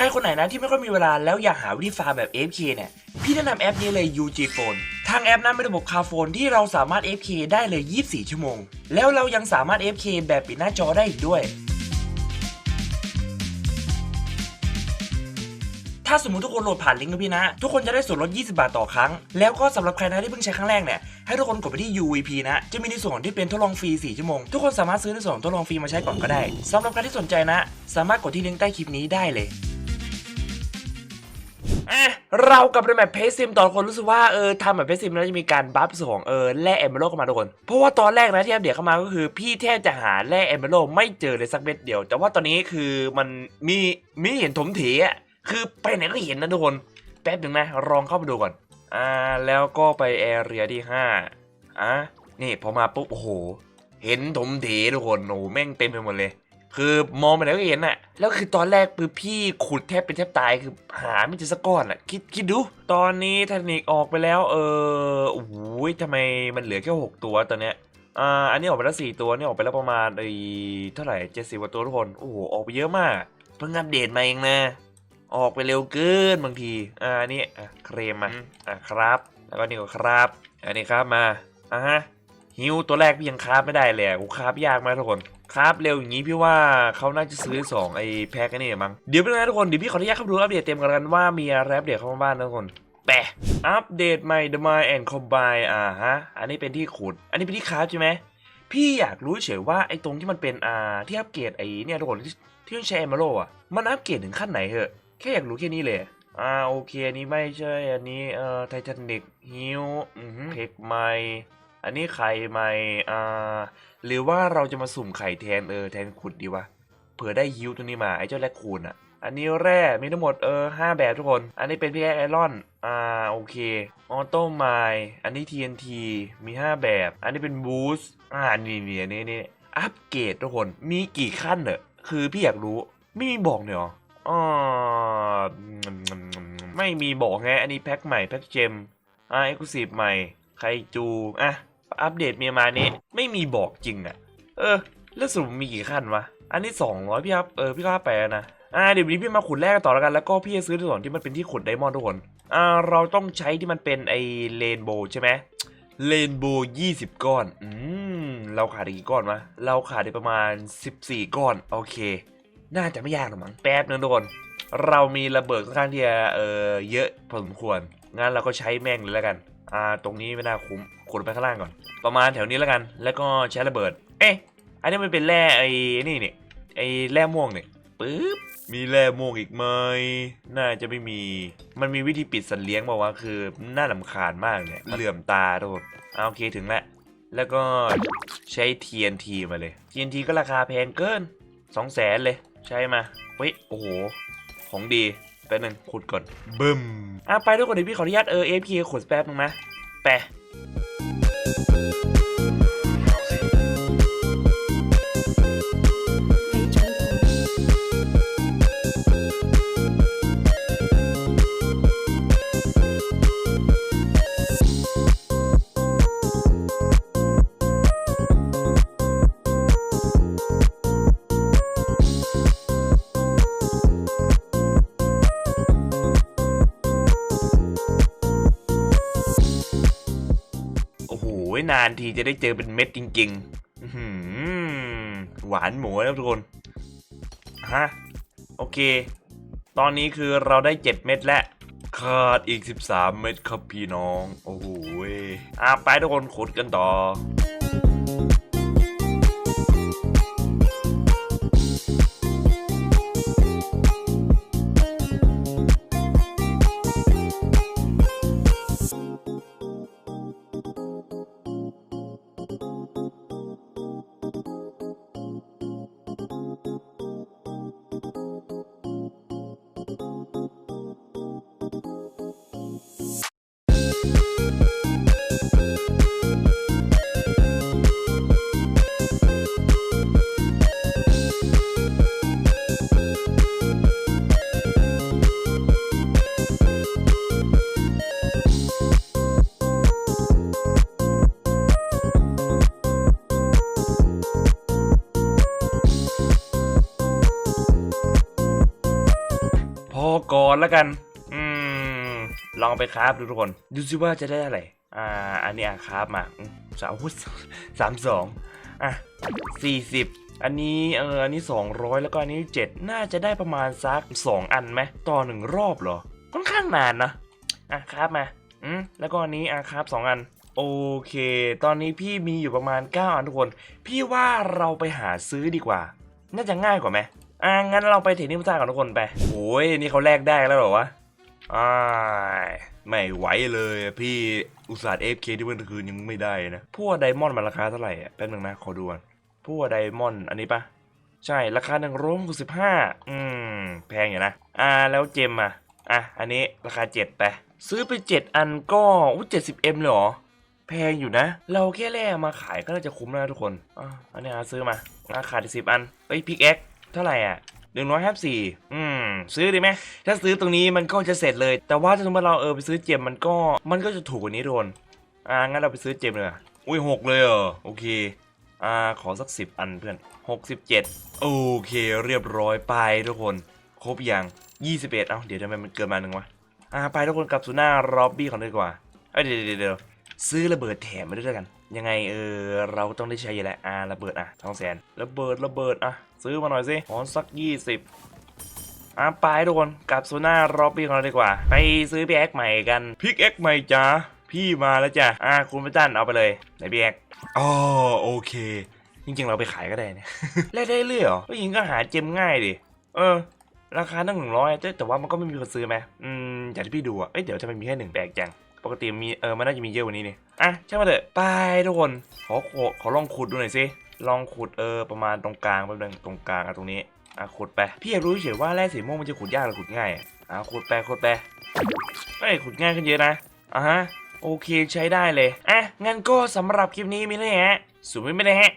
ใครคนไหนนะที่ไม่ค่อยมีเวลาแล้วอยากหาวิธีฟาร์มแบบ F K เนี่ย พี่แนะนำแอปนี้เลย UG Phone ทางแอปนั้นเป็นระบบคาโฟนที่เราสามารถ F K ได้เลย 24 ชั่วโมง แล้วเรายังสามารถ F K แบบปิดหน้าจอได้อีกด้วย ถ้าสมมติทุกคนโหลดผ่านลิงก์กับพี่นะ ทุกคนจะได้ส่วนลด 20 บาทต่อครั้ง แล้วก็สำหรับใครนะที่เพิ่งใช้ครั้งแรกเนี่ย ให้ทุกคนกดไปที่ UVP นะ จะมีในส่วนที่เป็นทดลองฟรี 4 ชั่วโมง ทุกคนสามารถซื้อในส่วนทดลองฟรีมาใช้ก่อนก็ได้สำหรับใครที่สนใจนะ สามารถกดที่ลิงก์ใต้คลิปนี้ได้เลย อะเรากับไปแบบเพซิมตอนคนรู้สึกว่าเออทำแบบเพซิมแล้วจะมีการบัฟส่วนของเออแร่เอมเบโลเข้ามาทุกคน เพราะว่าตอนแรกนะที่อัปเดตเข้ามาก็คือ พี่แทบจะหาแร่เอมเบโลไม่เจอเลยสักเม็ดเดียว แต่ว่าตอนนี้คือมันมีมีเห็นถมเถอะคือไปไหนก็เห็นนะทุกคนแป๊บหนึ่งนะลองเข้าไปดูก่อนอ่าแล้วก็ไปแอเรียที่ห้าอะนี่พอมาปุ๊บโอ้โหเห็นถมเถทุกคนโอ้โหแม่งเต็มไปหมดเลย คือมองไปไหนก็เห็นน่ะแล้วคือตอนแรกปือพี่ขุดแทบเป็นแทบตายคือหาไม่เจอสักก้อนอะคิดคิดดู ตอนนี้เทคนิคออกไปแล้ว เออโอ้โหทำไมมันเหลือแค่หกตัวตอนเนี้ยอ่าอันนี้ออกไปแล้วสี่ตัวนี่ออกไปแล้วประมาณไอ้เท่าไหร่เจ็ดสิบกว่าตัวทุกคนโอ้โหออกไปเยอะมาก เพิ่งอัปเดตมาเองนะ ออกไปเร็วเกินบางทีอ่าอันนี้อะเครมมาอะครับ แล้วก็นี่ก็ครับ อันนี้ครับมาอะฮะ ฮิวตัวแรกพี่ยังคราฟไม่ได้เลยอะกูคราฟยากมากทุกคนคราฟเร็วอย่างนี้พี่ว่าเขาน่าจะซื้อ2ไอ้แพ็กนี่มั้งเดี๋ยวเป็นไงทุกคนเดี๋ยวพี่ขออนุญาตเข้าดูอัปเดตเต็มกันกันว่ามีอะไรอัปเดตเข้ามาบ้างนะทุกคนแปะอัปเดตใหม่ The My and Combine อ่าฮะอันนี้เป็นที่ขุด อันนี้เป็นที่คราฟใช่ไหมพี่อยากรู้เฉยว่าไอ้ตรงที่มันเป็นอ่าที่อัปเกรดไอ้เนี่ยทุกคนที่ที่ต้องใช้เอมเบโลอะมันอัปเกรดถึงขั้นไหนเหอะแค่อยากรู้แค่นี้เลยอ่าโอเคอันนี้ไม่ใช่อันนี้เอ่อไททานิกฮิวเพกไม อันนี้ไข่ใหม่อ่าหรือว่าเราจะมาสุ่มไข่แทนเออแทนขุดดีวะเผื่อได้ฮิวตัวนี้มาไอ้เจ้าแรคคูนอะ อันนี้แร่มีทั้งหมดเออห้าแบบทุกคน อันนี้เป็นพี่ไอรอนอ่าโอเคออโต้ไมอันนี้ TNT มี 5 แบบ อันนี้เป็นบูสต์อ่านี่นี่นี่นี่อัปเกรดทุกคนมีกี่ขั้นเนอะคือพี่อยากรู้ไม่มีบอกเนี่ยหรออ๋อไม่มีบอกไงอันนี้แพ็คใหม่แพ็คเจมอ่าเอ็กซ์คลูซีฟใหม่ไคจูอะ อัปเดตเมีมานี้ไม่มีบอกจริงอะเออ แล้วสรุปมีกี่ขั้นวะ อันนี้สองร้อยพี่ครับ เออ พี่ก็ไปแล้วนะ อ่า เดี๋ยวนี้พี่มาขุดแรกต่อแล้วกัน แล้วก็พี่จะซื้อในส่วนที่มันเป็นที่ขุดไดมอนด์ทุกคน อ่า เราต้องใช้ที่มันเป็นไอเลนโบว์ใช่ไหมเลนโบว์ยี่สิบก้อน อืม เราขาดอีกกี่ก้อนวะ เราขาดอีกประมาณสิบสี่ก้อน โอเค น่าจะไม่ยากหรอกมั้ง แป๊บนึงทุกคน เรามีระเบิดค่อนข้างที่จะเออเยอะพอสมควร งั้นเราก็ใช้แม่งเลยแล้วกัน อ่าตรงนี้ไม่น่าคุ้มขุดไปข้างล่างก่อน ประมาณแถวนี้แล้วกัน แล้วก็ใช้ระเบิด เอ๊ะอันนี้มันเป็นแร่ไอ้นี่เนี่ยไอ้แร่ม่วงเนี่ยปึ๊บมีแร่ม่วงอีกไหมน่าจะไม่มี มันมีวิธีปิดสัตว์เลี้ยงบอกว่าคือน่าลำคาญมากเนี่ยเหลื่อมตาโทษเอาโอเคถึงแล้วแล้วก็ใช้ TNT มาเลย TNT ก็ราคาแพงเกิน 2 0 0แสนเลย ใช้มาเฮ้ยโอ้โห ของดี แป๊บนึงขุดก่อนบึ้มอะไปทุกคนเดี๋ยวพี่ขออนุญาตเออ AFK ขุดแป๊บนึงนะไปะโอ้นานทีจะได้เจอเป็นเม็ดจริงๆหวานหมูแล้วทุกคนฮะโอเค ตอนนี้คือเราได้ 7 เม็ดแล้วขาดอีก 13 เม็ดครับพี่น้อง โอ้โหอะไปทุกคนขุดกันต่อ พอก่อนแล้วกัน ลองไปคราฟดูทุกคน ดูสิว่าจะได้อะไร อ่า อันนี้อะคราฟมาสามสามสองอะสี่สิบอันนี้เอออันนี้สองร้อยแล้วก็อันนี้เจ็ดน่าจะได้ประมาณสักสองอันไหมต่อหนึ่งรอบเหรอ ค่อนข้างนานนะ อะคราฟมาอืมแล้วก็อันนี้อะคราฟสองอัน โอเค ตอนนี้พี่มีอยู่ประมาณ 9 อันทุกคน พี่ว่าเราไปหาซื้อดีกว่า น่าจะง่ายกว่าไหมอ่างั้นเราไปเทนนิ่งซ่าก่อนทุกคนไปโอ้ยนี่เขาแลกได้แล้วเหรอวะ อ่าไม่ไหวเลยพี่อุตส่าห์เอฟเคที่เมื่อคืนยังไม่ได้นะพวกไดมอนด์มันราคาเท่าไหร่อะแป๊บนึงนะขอดูก่อนพวกไดมอนด์อันนี้ปะใช่ราคาหนึ่งร้อยหกสิบห้าอืมแพงอยู่นะ อ่าแล้วเจมอะอะอันนี้ราคาเจ็ดไปซื้อไปเจ็ดอันก็อู้เจ็ดสิบเอ็มเลยเหรอแพงอยู่นะ เราแค่แลกมาขายก็น่าจะคุ้มแล้วนะทุกคนอะอันนี้หาซื้อมาราคาสิบอันเอ้ยพิกแอ็กเท่าไหร่อะ หนึ่งร้อยห้าสี่อืม ซื้อดีไหม ถ้าซื้อตรงนี้มันก็จะเสร็จเลย แต่ว่าถ้าสมมติเราเออไปซื้อเจมมันก็ มันก็จะถูกกว่านี้ทุกคนอ่า งั้นเราไปซื้อเจมเลยอุ้ยหกเลยเหรอ โอเค อ่า ขอสักสิบอันเพื่อนหกสิบเจ็ดโอเค เรียบร้อยไปทุกคน ครบยังยี่สิบเอ็ดเอ้า เดี๋ยวทำไมมันเกินมาหนึ่งวะ อ่า ไปทุกคนกลับสู่หน้าร็อบบี้ของเราดีกว่า เอ้ยเดี๋ยวเดี๋ยว ซื้อระเบิดแถมมาด้วยกัน ยังไงเออเราต้องได้ใช้อยู่แล้วอ่าระเบิดอะทองแสนระเบิดระเบิดอะซื้อมาหน่อยสิขอสักยี่สิบอะไปทุกคนกลับสู่หน้ารอบบี้ของเราดีกว่า ไปซื้อพิกแอคใหม่กันพิกแอคใหม่จ้าพี่มาแล้วจ้ะอะคุณพระจันเอาไปเลยไหนพิกแอคอ๋อโอเค จริงๆเราไปขายก็ได้เนี่ยแลกได้เรื่อยเหรอผู้หญิงก็หาเจมง่ายดิเออ ราคาตั้งหนึ่งร้อยแต่ว่ามันก็ไม่มีคนซื้อไหมอืมจากที่พี่ดูอะเอ้ยเดี๋ยวจะมันมีแค่หนึ่งแปลกจัง ปกติมีเออมันน่าจะมีเยอะกว่านี้นี่อะช่างมาเถอะไปทุกคนขอขอขอลองขุดดูหน่อยสิลองขุดเออประมาณตรงกลางแป๊บนึงตรงกลางอะตรงนี้อะขุดไปพี่อยากรู้เฉยว่าแร่สีม่วงมันจะขุดยากหรือขุดง่ายอะอะขุดไปขุดไปเอ้ยขุดง่ายขึ้นเยอะนะอะฮะโอเคใช้ได้เลยอะงั้นก็สำหรับคลิปนี้มีเท่านี้ฮะสุดไม่ได้ฮะ